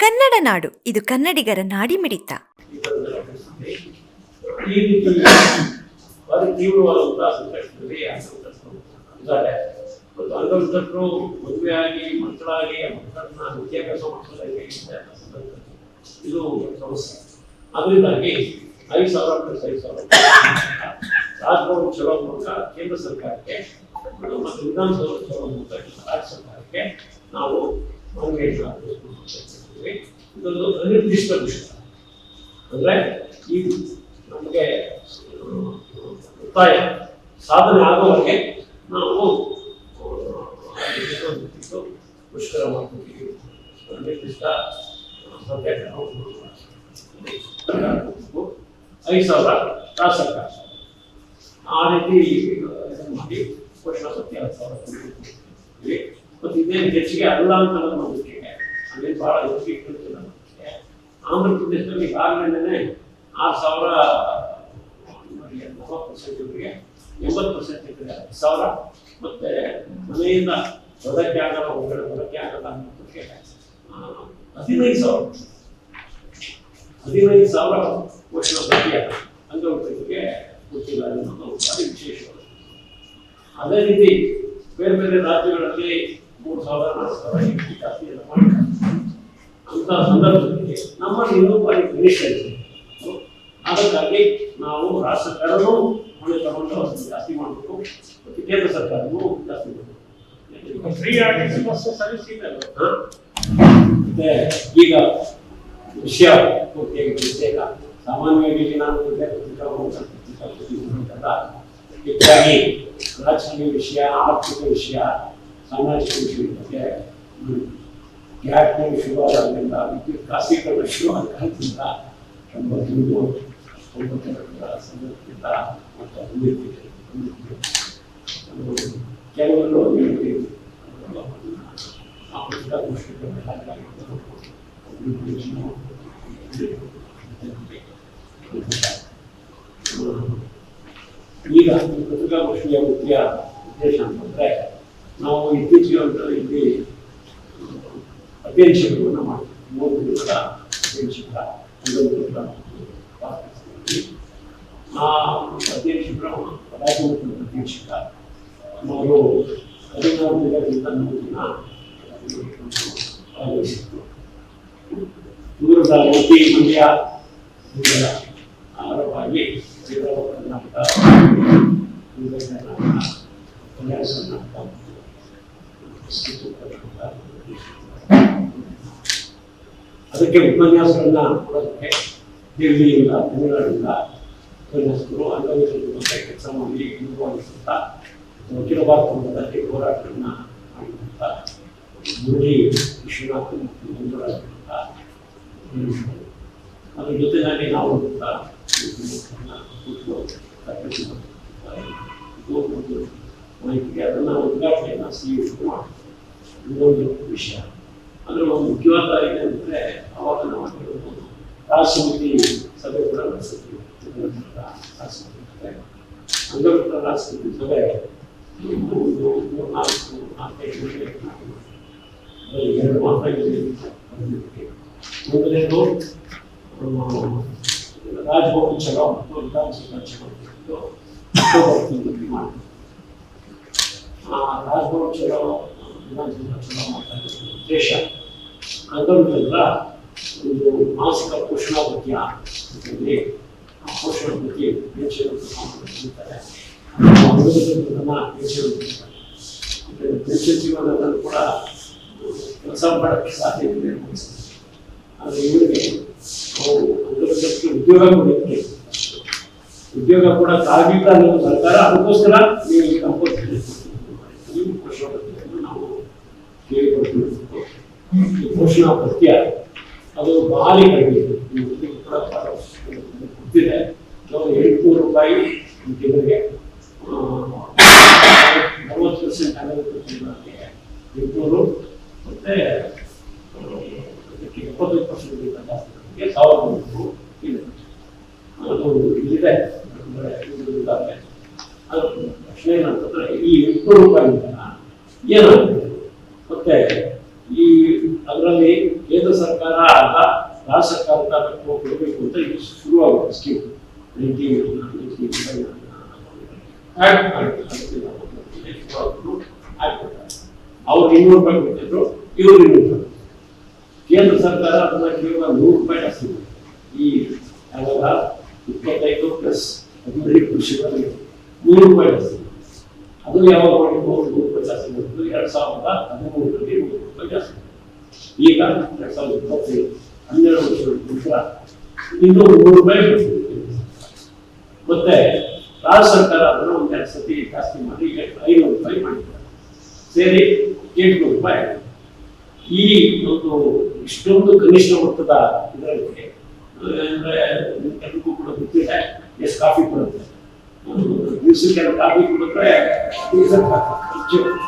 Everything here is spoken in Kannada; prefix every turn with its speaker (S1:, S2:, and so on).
S1: ಕನ್ನಡ ನಾಡು. ಇದು ಕನ್ನಡಿಗರ
S2: ನಾಡಿ ಮಿಡಿತ ಮತ್ತು ಸರ್ಕಾರಕ್ಕೆ ಮತ್ತು ವಿಧಾನಸಭೆ ಚಲೋ ಮೂಲಕ ರಾಜ್ಯ ಸರ್ಕಾರಕ್ಕೆ ನಾವು ಮನವಿಯನ್ನು ಇದೊಂದು ಅನಿರ್ದಿಷ್ಟ ವಿಷಯ ಅಂದ್ರೆ ಈ ನಮಗೆ ಒತ್ತಾಯ ಸಾಧನೆ ಆಗುವವರೆಗೆ ನಾವು ಮುಷ್ಕರ ಮಾಡ್ತೀವಿ ನಿರ್ದಿಷ್ಟ ಐದು ಸಾವಿರ ಸರ್ಕಾರ ಆ ರೀತಿ ಮಾಡಿ ಘೋಷಣಾ ಮತ್ತೆ ಹತ್ತು ಸಾವಿರ ಮತ್ತು ಇದೇ ಹೆಚ್ಚಿಗೆ ಅಲ್ಲ ಅಂತ ನನ್ನ ನನ್ನ ನಂಬಿಕೆ. ಆಂಧ್ರ ಪ್ರದೇಶದಲ್ಲಿ ಈಗಾಗಲೇ ಆರು ಸಾವಿರ ಮೂವತ್ತು ಪರ್ಸೆಂಟ್ ಇವರಿಗೆ, ಎಂಬತ್ತು ಪರ್ಸೆಂಟ್ ಇದ್ರೆ ಹತ್ತು ಸಾವಿರ. ಮತ್ತೆ ಮನೆಯಿಂದ ಹೊರಕ್ಕೆ ಆಗಲ್ಲ ಹೊರಗಡೆ ಹೊರಕ್ಕೆ ಆಗಲ್ಲ ಅನ್ನೋದಕ್ಕೆ ಹದಿನೈದು ಸಾವಿರ. ಹದಿನೈದು ಸಾವಿರ ವರ್ಷದ ಬಗ್ಗೆ ಅಂಗವಿಕಲರಿಗೆ ಗೊತ್ತಿಲ್ಲ ಅನ್ನೋದು ಭಾರಿ ವಿಶೇಷವಾದ. ಅದೇ ರೀತಿ ಬೇರೆ ಬೇರೆ ರಾಜ್ಯಗಳಲ್ಲಿ ಮೂರು ಸಾವಿರ ಜಾಸ್ತಿ ಎಲ್ಲ ಮಾಡಿದ್ದಾರೆ ಅಂತ ಸಂದರ್ಭದಲ್ಲಿ ನಮ್ಮಲ್ಲಿ ಇನ್ನೂ ಬಾರಿ ಕನಿಷ್ಠ ಇದೆ ಅದಕ್ಕಾಗಿ ನಾವು ರಾಷ್ಟ್ರ ಸರ್ಕಾರನೂ ಹೊಣೆ ತಗೊಂಡು ಜಾಸ್ತಿ ಮಾಡಬೇಕು ಮತ್ತು ಕೇಂದ್ರ ಸರ್ಕಾರನೂ ಜಾಸ್ತಿ ಮಾಡಬೇಕು
S3: ಫ್ರೀ ಆಗಿ ಬಸ್ ಸರ್ವಿಸ್ ಇದೆ?
S2: ಮತ್ತೆ ಈಗ ವಿಷಯ ಪೂರ್ತಿಯಾಗಿ ವಿಷಯ ಸಾಮಾನ್ಯವಾಗಿ ನಾನು. ಹೆಚ್ಚಾಗಿ ರಾಜಕೀಯ ವಿಷಯ ಆರ್ಥಿಕ ವಿಷಯ ಬಗ್ಗೆ ಗ್ಯಾಪ್ ಶುರುವಾದಾಗಲಿಂದ ವಿದ್ಯುತ್ ಖಾಸಗೀಕರಣ ಶುರುವಾದಾಗಲಿಂದ ತೊಂಬತ್ತೊಂದು ತೊಂಬತ್ತೆರಡರ ಸಂದರ್ಭದಿಂದ ಮತ್ತು ಅಭಿವೃದ್ಧಿ. ಕೆಲವರು ಅಭಿವೃದ್ಧಿ ಆ ಪತ್ರಿಕಾಗೋಷ್ಠಿಗಳಲ್ಲಿ ಭಾಗವಹಿಸಿದರು. ಈಗ ಈ ಪತ್ರಿಕಾಗೋಷ್ಠಿಯ ಮುಖ್ಯ ಉದ್ದೇಶ ಅಂತಂದ್ರೆ ನಾವು ಇತ್ತೀಚೆಗೆ ಅಂತ ಇಲ್ಲಿ ಅಧ್ಯಯನಶಿಬಿರವನ್ನು ಮಾಡ್ತೀವಿ ಮೂರು ದಿವಸ ಅಧ್ಯಯನಶಿಬಿರ ಅಂಗವಿಕಲರ ಭಾಗವಹಿಸ್ತೀವಿ. ಆ ಅಧ್ಯಯನ ಶಿಬಿರ ಮಟ್ಟದ ಅಧ್ಯಯನ ಶಿಬಿರ ನಾವು ಹದಿನಾರು ದಿನಗಳಿಂದ ಮೂರು ದಿನ ಕರ್ನಾಟಕ ಕರ್ನಾಟಕ ಅದಕ್ಕೆ ಉಪನ್ಯಾಸಗಳನ್ನ ಕೊಡೋದಕ್ಕೆ ದಿಲ್ಲಿಯಿಂದ, ತಮಿಳುನಾಡಿಂದ ಉಪನ್ಯಾಸಕರು ಅಂಗವಿಕಲರ ಬಗ್ಗೆ ಕೆಲಸ ಮಾಡಿ ನಿರ್ವಹಿಸುತ್ತಾ ಅಖಿಲ ಭಾರತ ಮಟ್ಟದಲ್ಲಿ ಹೋರಾಟಗಳನ್ನ ಮಾಡಿದಂಥ ಮುರಳಿ ವಿಶ್ವನಾಥ್ ಹೇಳಿದ್ರು. ಅದ್ರ ಜೊತೆಯಲ್ಲಿ ನಾವು ಮಾಹಿತಿಗೆ ಅದನ್ನ ಉದ್ಘಾಟನೆಯನ್ನ ಸಿ ಮಾಡಿ ಇನ್ನೊಂದು ವಿಷಯ ಅಂದ್ರೆ ಒಂದು ಮುಖ್ಯವಾದ ಏನಂದ್ರೆ ಅವಾಗ ನಾವು ಹೇಳ್ಬೋದು ರಾಜ್ಯ ಸಮಿತಿ ಸಭೆ ಕೂಡ ನಡೆಸಿದ್ವಿ ಇದನ್ನ ರಾಜ್ಯ ಸಮಿತಿ ಸಭೆ. ಅಂಗವಿಕಲ ರಾಜ್ಯ ಸಮಿತಿ ಸಭೆ ಒಂದು ಮೂರು ನಾಲ್ಕು ನಾಲ್ಕೈದು ಗಂಟೆಗೆ ನಾವು ಅದರಲ್ಲಿ ಎರಡು ಮಾತ್ರ ಇಲ್ಲಿ ಬಂದಿದ್ದೀವಿ. ಮೊದಲನೇದು ರಾಜಭವನ ಚಲೋ ಮತ್ತು ವಿಧಾನಸಭಾ ಚಲೋ ಇತ್ತು. ಅಕ್ಟೋಬರ್ ತಿಂಗಳಲ್ಲಿ ಮಾಡಿದ್ವಿ. ಆ ರಾಜಭವನ ಚಲೋ ವಿಧಾನಸಭಾ ಇರೋದು ಉದ್ದೇಶ ಅಂಗವಿಕಲರ ಒಂದು ಮಾನಸಿಕ ಪೋಷಣಾವಧಿಯ ಇದರಲ್ಲಿ ಆ ಪೋಷಣ ಬಗ್ಗೆ ಪೆನ್ಷನ್ ಕೊಡ್ತಾರೆ. ಮತ್ತೆ ಪೆನ್ಷನ್ ಸಿಗೋದ್ರಲ್ಲಿ ಕೂಡ ಕೆಲಸ ಮಾಡೋಕ್ಕೆ ಸಾಧ್ಯ ಇದೆ. ಆದರೆ ಇವರಿಗೆ ಅವರು ಅಂಗವಿಕಲರಿಗೆ ಉದ್ಯೋಗ ಕೊಡಲಿಕ್ಕೆ ಉದ್ಯೋಗ ಕೂಡ ಕಾರ್ಮಿಕ ಸರ್ಕಾರ ಅದಕ್ಕೋಸ್ಕರ ನೀವು ಈ ಕಂಪೋಸ್ ಈ ಪೋಷಣಾವಧಿಯನ್ನು ನಾವು ಕೇಳಿಕೊಳ್ತಿರ್ಬೇಕು ಈ ಭತ್ಯ ಅದು ಭಾರಿ ಕಡಿಮೆ. ಗೊತ್ತಿದೆ ಎಂಟುನೂರು ರೂಪಾಯಿ ಜನರಿಗೆ ಮೂವತ್ತು ಪರ್ಸೆಂಟ್ ಅಂಗವಿಕಲರಿಗೆ ಎಂಟುನೂರು. ಮತ್ತೆ, ಅದಕ್ಕೆ ಎಪ್ಪತ್ತೈದು ಪರ್ಸೆಂಟ್ ಜಾಸ್ತಿ ಸಾವಿರದ ಮುನ್ನೂರು ಇದೆ. ಅದು ಇಲ್ಲಿದೆ. ಅದು ಪ್ರಶ್ನೆ ಏನಂತಂದ್ರೆ, ಈ ಎಂಟುನೂರು ರೂಪಾಯಿ ಏನಾಗ್ತದೆ? ಮತ್ತೆ ಈ ಅದರಲ್ಲಿ ಕೇಂದ್ರ ಸರ್ಕಾರ ಅಲ್ಲ, ರಾಜ್ಯ ಸರ್ಕಾರದ ಕೊಡಬೇಕು ಅಂತ ಇದು ಶುರುವಾಗುತ್ತೆ ಸ್ಕೀಮ್ ಅವ್ರು ಇನ್ನೂರು ರೂಪಾಯಿ ಕೊಟ್ಟಿದ್ರು, ಇವ್ರು ಇನ್ನೂರು ರೂಪಾಯಿ ಕೇಂದ್ರ ಸರ್ಕಾರ ಅದನ್ನ ಕೇವಲ ನೂರು ರೂಪಾಯಿ ಜಾಸ್ತಿ. ಈ ಯಾವಾಗ? ಇಪ್ಪತ್ತೈದು ಪ್ಲಸ್ ಹದಿನೈದು ಕೃಷಿ ನೂರು ರೂಪಾಯಿ ಜಾಸ್ತಿ. ಅದನ್ನು ಅದು ಯಾವಾಗ ಮಾಡಿದ್ರು ನೂರು ರೂಪಾಯಿ ಜಾಸ್ತಿ ಎರಡ್ ಸಾವಿರದ ಹದಿಮೂರರಲ್ಲಿ ಒಂದು ರೂಪಾಯಿ ಜಾಸ್ತಿ ಈಗ ಎರಡ್ ಸಾವಿರದ ಇಪ್ಪತ್ತೈದು ಹನ್ನೆರಡು ವರ್ಷಗಳ ನಂತರ ಇನ್ನು ಮೂರು ರೂಪಾಯಿ ಮತ್ತೆ ರಾಜ್ಯ ಸರ್ಕಾರ ಅದನ್ನು ಒಂದು ಎರಡು ಸತಿ ಜಾಸ್ತಿ ಮಾಡಿ ಈಗ ಐನೂರು ರೂಪಾಯಿ ಮಾಡಿದ್ದಾರೆ. ಸೇರಿ ಎಂಟುನೂರು ರೂಪಾಯಿ. ಈ ಒಂದು ಇಷ್ಟೊಂದು ಕನಿಷ್ಠ ಮೊತ್ತದ ಇದರಲ್ಲಿ, ಅಂದ್ರೆ ಎಲ್ರಿಗೂ ಕೂಡ ಗೊತ್ತಿದೆ ಎಷ್ಟು ಕಾಫಿ ಕೊಡುತ್ತೆ. ದಿವಸಕ್ಕೆ ಕಾಫಿ ಕೊಡುತ್ತೆ ಖರ್ಚು.